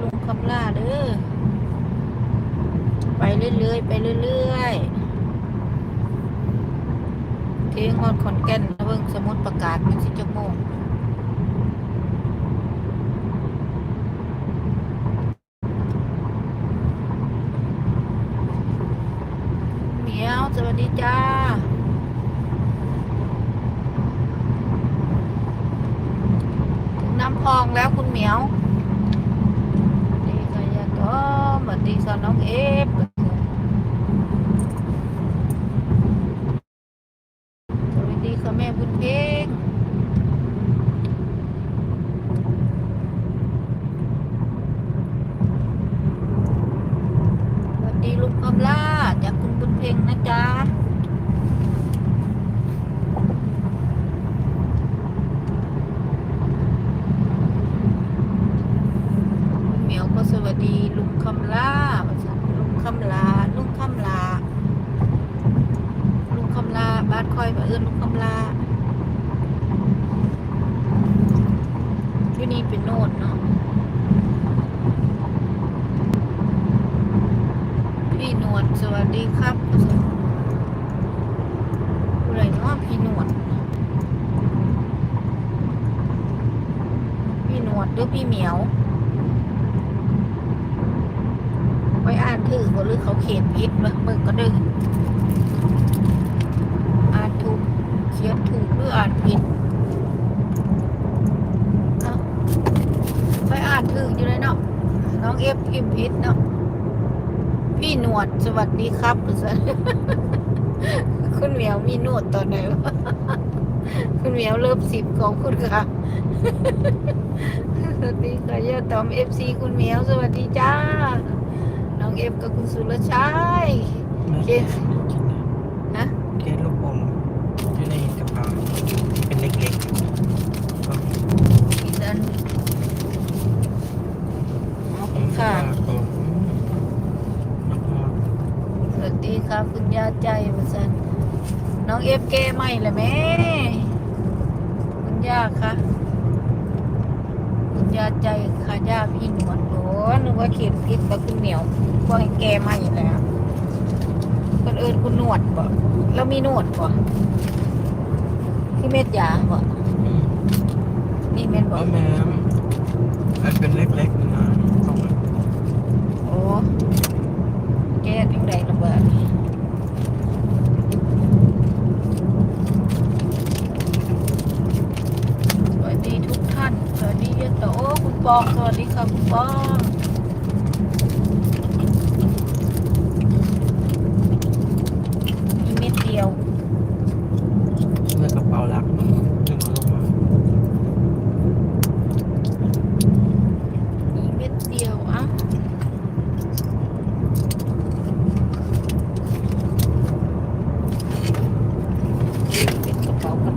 ลุงคำล่าเด้อไปเรื่อยๆไปเรื่อยๆเที่งอดขอนแก่นนะเบิ่งสมุดประกาศมันสิจักโมงเหมียวสวัสดีจ้าถึงน้ำพองแล้วคุณเหมียวสวัสดีค่ะยาต้อมส วัสดีค่ะน้องเอฟสวัสดีค่ะแม่บุญเพ็งสวัสดีลุงคำล่าจากคุณบุญเพ็งนะจ๊ะลุงเหมียวก็สวัสดี คำลาลุงคำลาลุงคำลาลุงคำลาบ้านคอยมาเอื้อนลุงคำลาที่นี่เป็นโนดเนาะพี่หนวดสวัสดีครับผู้ใดเนาะพี่หนวดพี่หนวดหรือพี่เหมียว ไปอ่านถือบ่หรือเขาเขียนผิดเบิ่งเบิ่งก็ดึงอ่านถูกเขียนถูกหรืออ่านผิดเอ้าไปอ่านถืออยู่เลยเนาะน้องเอฟพิมพ์ผิดเนาะพี่หนวดสวัสดีครับคุณเหมียวมีหนวดตอนไหนวะคุณเหมียวเริ่มสิบของคุณค่ะสวัสดีค่ะยอดตอมเอฟซีคุณเหมียวสวัสดีจ้า กับคุณสุรชัยเกสนะเกสลูกอมอยู่ในกระเป๋าเป็นเล็กๆก็อีกอันขอบคุณค่ะก็แล้วก็สวัสดีค่ะคุณยาใจประสันน้องเอฟเกใหม่ละแม่คุณย่าคะคุณยาใจค่ะย่าพี่หนวด โอ้นึกว่าเขียนผิดว่าคุณเหนียวว่าให้แกใหม่แล้วคนอื่นคุณหนวดบ่แล้วมีหนวดบ่ที่เม็ดยาบ่นี่นี่เม็ดบ่แล้วแม่อันเป็นเล็กๆนะต้องโอ้แกจังไดระเบิดสวัสดีทุกท่าน สวัสดีเยอะโตโอ้คุณปองสวัสดีค่ะคุณปองมี เม็ดเดียวในกระเป๋าหลักดึงเอาลงมามีเม็ดเดียวอะเป็นกระเป๋ากัน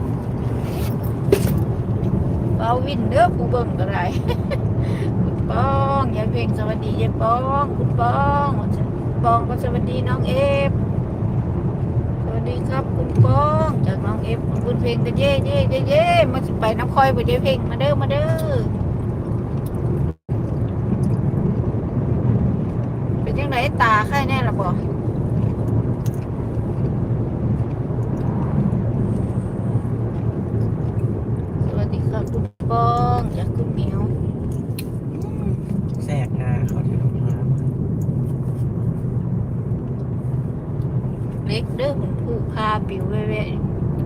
เป๋าวินเด้อผู้เบิ่งก็ได้คุณ ปองยายเพลงสวัสดียายปองคุณปองปองก็สวัสดีน้องเอฟสวัสดีครับคุณปองจากน้องเอฟคุณเพลงก็เย่เย่เย่เย่มาสิไปน้ำคอยไปเดี๋ยเพลงมาเด้อมาเด้อเป็นยังไงตาใครแน่ละบอกวัสดีครับคุณปองจากคุณเหมียว แทรกงาเขาที่ลงมา เล็กเด้อคุณผู้พาปิวเว่ย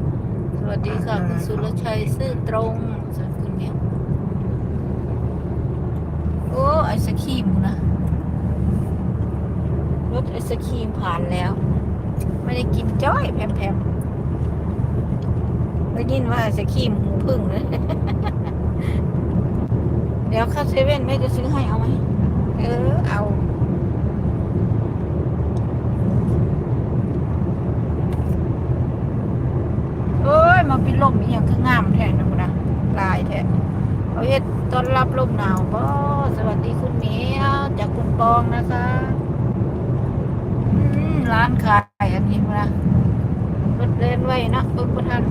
ๆสวัสดีค่ะคุณสุรชัยซื่อตรงสวัสดีคุณเหมียโอ้ไอศครีมนะรถไอศครีมผ่านแล้ว ไม่ได้กินจ้อยแพมๆได้ยินว่าไอศครีมหูพึ่งเลยเดี๋ยวเข้าเซเว่นแม่จะซื้อให้เอาไหมเออเอา เอ้ย มาเป็นลมอหย่างคืองามแท้นะคุณนะลายแท้ เขาเฮ็ดต้อนรับลมหนาวบอสวัสดีคุณเหมียวจากคุณปองนะคะร้านขายอันนี้นะรถเล่นไว้นะเบิ่งบ่ทัน